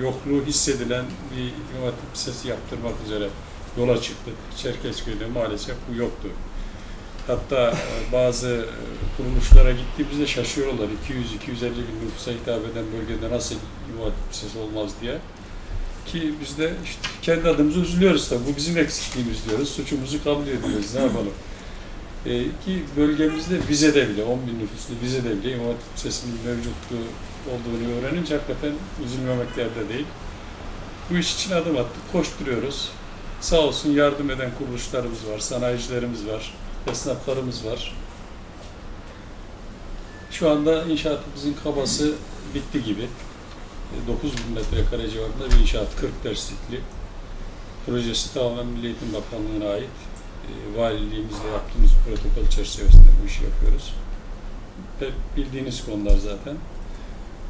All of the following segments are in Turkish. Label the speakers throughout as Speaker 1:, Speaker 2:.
Speaker 1: yokluğu hissedilen bir İmam Hatip yaptırmak üzere yola çıktık. Çerkezköy'de maalesef bu yoktu. Hatta e, bazı e, kuruluşlara gittiğimizde şaşıyorlar. 200-250 bin nüfusa hitap eden bölgede nasıl İmam Hatip Lisesi olmaz diye. Ki biz de işte kendi adımıza üzülüyoruz tabii. Bu bizim eksikliğimiz diyoruz. Suçumuzu kabul ediyoruz. Ne yapalım? Ee, ki bölgemizde vizede bile, 10 bin nüfuslu vizede bile İmam Hatip Lisesi'nin mevcutluğu olduğunu öğrenince hakikaten üzülmemek yerde değil. Bu iş için adım attık, koşturuyoruz. Sağ olsun yardım eden kuruluşlarımız var, sanayicilerimiz var, esnaflarımız var. Şu anda inşaatımızın kabası bitti gibi. 9 bin metrekare civarında bir inşaat, 40 derslikli. Projesi tamamen Milli Eğitim Bakanlığı'na ait. E, Valiliğimizle yaptığımız protokol çerçevesinde bu işi yapıyoruz. Ve bildiğiniz konular zaten.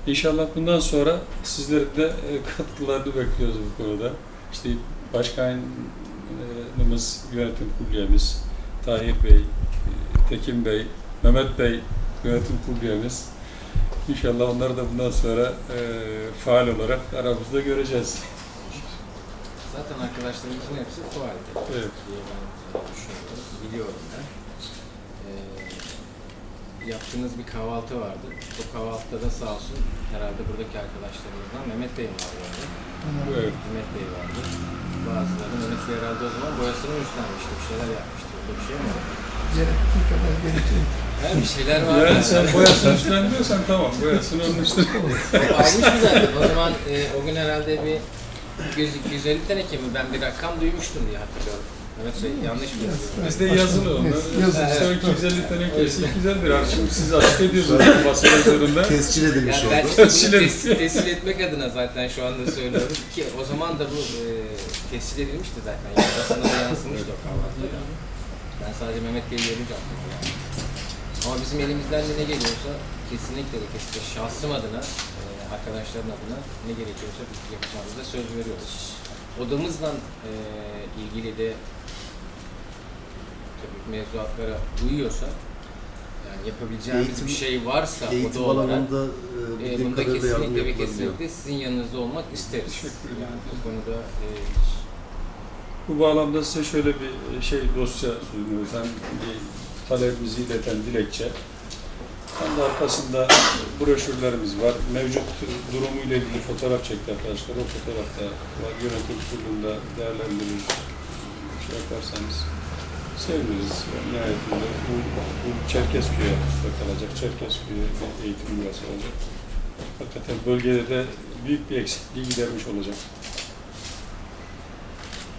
Speaker 1: İnşallah bundan sonra sizlerin de e, katkılarını bekliyoruz bu konuda. İşte başkanımız, yönetim kurulu üyemiz, Tahir Bey, e, Tekin Bey, Mehmet Bey, yönetim kurulu üyemiz. İnşallah onları da bundan sonra e, faal olarak aramızda göreceğiz.
Speaker 2: Zaten arkadaşlarımızın hepsi faaldi
Speaker 1: Evet.
Speaker 2: diye ben düşünüyorum. Biliyorum ben. Yaptığınız bir kahvaltı vardı. O kahvaltıda da sağ olsun herhalde buradaki arkadaşlarımızdan Mehmet Bey vardı. orada.
Speaker 1: Evet.
Speaker 2: Mehmet Bey vardı. Bazıları Mehmet Bey herhalde o zaman boyasını üstlenmişti. Bir şeyler yapmıştı. Öyle bir şey mi var?
Speaker 3: Gerektiği kadar gerektiği.
Speaker 2: Ha, bir şeyler var.
Speaker 1: Yani sen boyasını üstlendiriyorsan tamam, boyasını onun üstüne
Speaker 2: Almıştı zaten. O zaman e, o gün herhalde bir 200-250 teneke mi? Ben bir rakam duymuştum diye hatırlıyorum. Evet şey yanlış mı?
Speaker 1: Bizde yazılı onlar.
Speaker 3: Yazılı.
Speaker 1: Son 250 tane kesi güzel bir arşiv. Siz açık ediyorsunuz basın üzerinde.
Speaker 4: tescil edilmiş
Speaker 2: Yani
Speaker 4: oldu.
Speaker 2: işte
Speaker 1: Tescil et-
Speaker 2: tes- tescil etmek adına zaten şu anda söylüyorum ki o zaman da bu e, tescil edilmişti zaten. Yani basına da yansımıştı o kahvaltıda. Ben sadece Mehmet Bey'i görünce aklıma geldi. Ama bizim elimizden de ne geliyorsa kesinlikle ve kesinlikle şahsım adına, e, arkadaşların adına ne gerekiyorsa biz yapacağımıza söz veriyoruz. Odamızla e, ilgili de mevzuatlara uyuyorsa yani yapabileceğimiz
Speaker 4: Eğitim-
Speaker 2: bir şey varsa
Speaker 4: Eğitim
Speaker 2: oda olarak
Speaker 4: alanında e,
Speaker 2: e, bunda kesinlikle ve kesinlikle sizin yanınızda olmak isteriz. Yani bu konuda e,
Speaker 1: Bu bağlamda size şöyle bir şey dosya sunuyoruz. Hem bir talebimizi ileten dilekçe. Hem de arkasında broşürlerimiz var. Mevcut durumuyla ilgili fotoğraf çekti arkadaşlar. O fotoğrafta var. Yönetim kurulunda değerlendirir. Şey yaparsanız seviniriz. Yani nihayetinde bu, bu Çerkezköy'e kalacak. Çerkezköy'e bir eğitim üyesi olacak. Hakikaten bölgede de büyük bir eksikliği gidermiş olacak.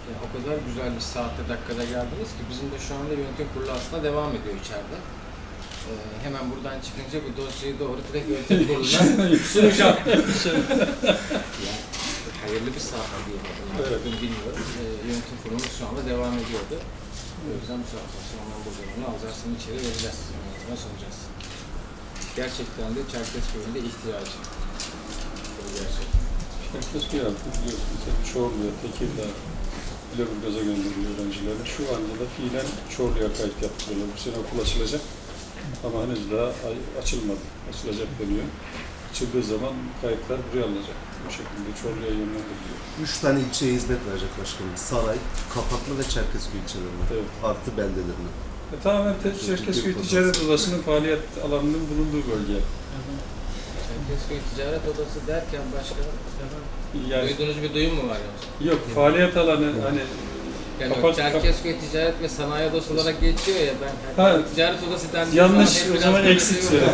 Speaker 2: Ya o kadar güzel bir saatte dakikada geldiniz ki bizim de şu anda yönetim kurulu aslında devam ediyor içeride. Ee, hemen buradan çıkınca bu dosyayı doğru direkt yönetim kuruluna sunacağım. yani, hayırlı bir saat diyelim.
Speaker 1: Evet.
Speaker 2: Bugün bilmiyoruz. Ee, yönetim kurulumuz şu anda devam ediyordu. O yüzden bu saatten sonra ondan bu bölümünü alacağız, seni içeri vereceğiz. Yönetime sunacağız. Gerçekten de Çerkezköy'ün de ihtiyacı. Bu gerçekten.
Speaker 1: Çerkezköy yaptı biliyorsunuz. Hep Çorlu'ya, Tekirdağ, Lüleburgaz'a gönderiyor öğrencileri. Şu anda da fiilen Çorlu'ya kayıt yaptırıyorlar. Bu sene okul açılacak. Ama henüz daha açılmadı. Açılacak deniyor. Açıldığı zaman kayıtlar buraya alınacak. Bu şekilde Çorlu'ya yönlendiriliyor.
Speaker 4: Üç tane ilçeye hizmet verecek başkanım. Saray, Kapaklı ve Çerkezköy ilçelerine.
Speaker 1: Evet.
Speaker 4: Artı beldelerine.
Speaker 1: E, tamamen te- Çerkezköy Ticaret Odası'nın faaliyet alanının bulunduğu bölge.
Speaker 2: Çerkezköy Ticaret Odası derken başka
Speaker 1: Yani
Speaker 2: duyduğunuz bir duyum mu var yoksa?
Speaker 1: yok faaliyet alanı hani
Speaker 2: Yani
Speaker 1: Kapat-
Speaker 2: Çerkezköy Ticaret ve Sanayi Odası olarak geçiyor ya ben
Speaker 1: Ha,
Speaker 2: Ticaret Odası dendiği
Speaker 1: yanlış o zaman eksik söyledim.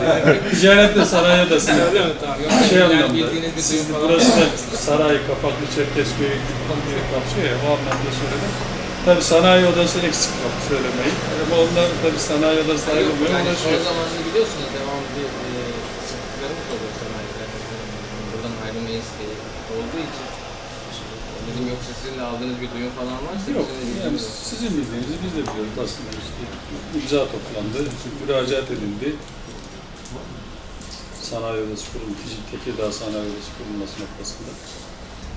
Speaker 1: Ticaret ve Sanayi Odası.
Speaker 2: Öyle mi? Tamam. Yoksa
Speaker 1: şey anlamda, siz burası da saray, kapaklı, Çerkezköy kapsıyor ya, o anlamda söyledim. Tabi sanayi odası eksik kaldı söylemeyi. Ama onlar tabi sanayi odası
Speaker 2: Yok,
Speaker 1: ayrılmıyor,
Speaker 2: yani son zamanlarda biliyorsunuz devamlı bir e, sıkıntılarımız oluyor sanayide. Buradan ayrılma isteği olduğu için. Dedim yoksa sizin de aldığınız bir duyum falan varsa
Speaker 1: Yok,
Speaker 2: bizim
Speaker 1: yani sizin bildiğinizi biz de biliyoruz aslında işte. İmza toplandı, müracaat edildi. Sanayi odası kuruldu, Ticik Tekirdağ Sanayi odası kurulması noktasında.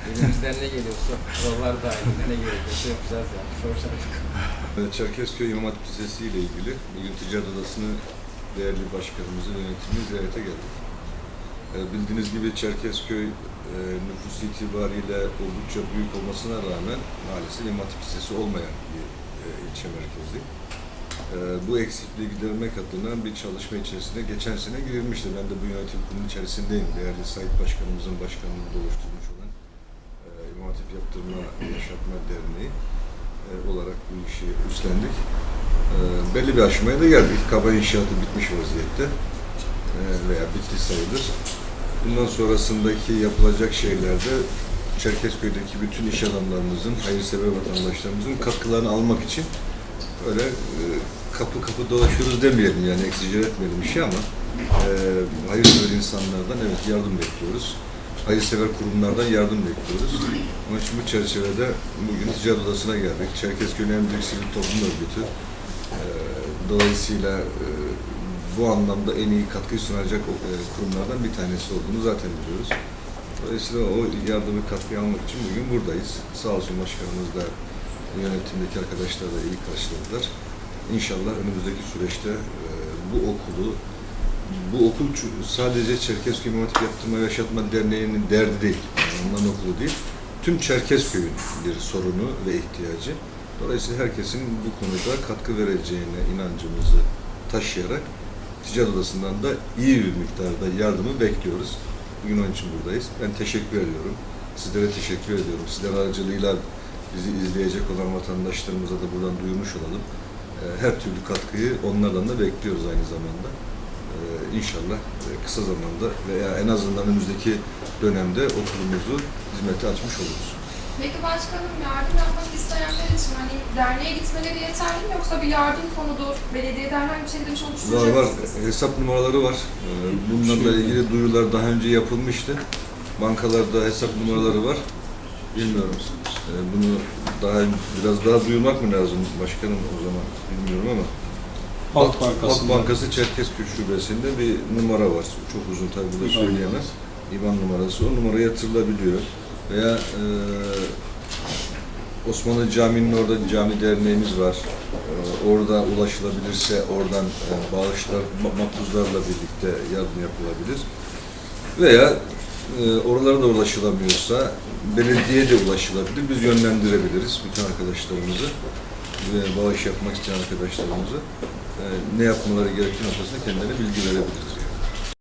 Speaker 2: Elimizden ne geliyorsa, kurallar dahilinde ne gerekiyorsa yapacağız yani.
Speaker 5: Evet, Çerkezköy İmam Hatip Lisesi ile ilgili bugün Ticaret Odası'nı değerli başkanımızın yönetimini ziyarete geldik. Ee, Bildiğiniz gibi Çerkezköy e, nüfus itibariyle oldukça büyük olmasına rağmen maalesef İmam Hatip Lisesi olmayan bir e, ilçe merkezi. E, bu eksikliği gidermek adına bir çalışma içerisinde geçen sene girilmişti. Ben de bu yönetim kurulunun içerisindeyim. Değerli Sayit Başkanımızın başkanlığında oluşturmuş olan e, İmam Hatip Yaptırma Yaşatma Derneği e, olarak bu işi üstlendik. E, belli bir aşamaya da geldik. Kaba inşaatı bitmiş vaziyette e, veya bitti sayılır. Bundan sonrasındaki yapılacak şeylerde Çerkezköy'deki bütün iş adamlarımızın, hayırsever vatandaşlarımızın katkılarını almak için öyle e, kapı kapı dolaşıyoruz demeyelim yani eksici etmeyelim işi ama e, hayırsever insanlardan evet yardım bekliyoruz. Hayırsever kurumlardan yardım bekliyoruz. Onun için bu çerçevede bugün ticaret odasına geldik. Çerkezköy'ün en büyük sivil toplum örgütü. E, dolayısıyla e, bu anlamda en iyi katkıyı sunacak e, kurumlardan bir tanesi olduğunu zaten biliyoruz. Dolayısıyla o yardımı katkıyı almak için bugün buradayız. Sağ olsun başkanımız da yönetimdeki arkadaşlar da iyi karşıladılar. İnşallah önümüzdeki süreçte e, bu okulu, bu okul sadece Çerkezköy İmam Hatip Yaptırma ve Yaşatma Derneği'nin derdi değil, onların okulu değil. Tüm Çerkezköy'ün bir sorunu ve ihtiyacı. Dolayısıyla herkesin bu konuda katkı vereceğine inancımızı taşıyarak Ticaret Odası'ndan da iyi bir miktarda yardımı bekliyoruz. Bugün onun için buradayız. Ben teşekkür ediyorum. Sizlere teşekkür ediyorum. Sizler aracılığıyla bizi izleyecek olan vatandaşlarımıza da buradan duyurmuş olalım. Ee, Her türlü katkıyı onlardan da bekliyoruz aynı zamanda. Ee, İnşallah e, kısa zamanda veya en azından önümüzdeki dönemde okulumuzu hizmete açmış oluruz.
Speaker 6: Peki başkanım yardım yapmak isteyenler için hani derneğe gitmeleri yeterli mi yoksa bir yardım fonudur, belediyeden herhangi bir şekilde bir şey
Speaker 5: Var
Speaker 6: oluşturacak
Speaker 5: var.
Speaker 6: mısınız?
Speaker 5: Hesap numaraları var. Ee, Bunlarla ilgili duyurular daha önce yapılmıştı. Bankalarda hesap numaraları var. Bilmiyorum. Ee, Bunu daha biraz daha duyurmak mı lazım başkanım o zaman bilmiyorum ama.
Speaker 1: Halk
Speaker 5: Halk
Speaker 1: Bankası'nda.
Speaker 5: Bankası Çerkezköy Şubesi'nde bir numara var. Çok uzun tabii burada söyleyemez. İban numarası. O numara yatırılabiliyor. Veya e, Osmanlı Camii'nin orada cami derneğimiz var. E, orada ulaşılabilirse oradan e, bağışlar, ma- makbuzlarla birlikte yardım yapılabilir. Veya e, oralara da ulaşılamıyorsa belediye de ulaşılabilir. Biz yönlendirebiliriz bütün arkadaşlarımızı ve bağış yapmak isteyen arkadaşlarımızı e, ne yapmaları gerektiği noktasında kendilerine bilgi verebiliriz.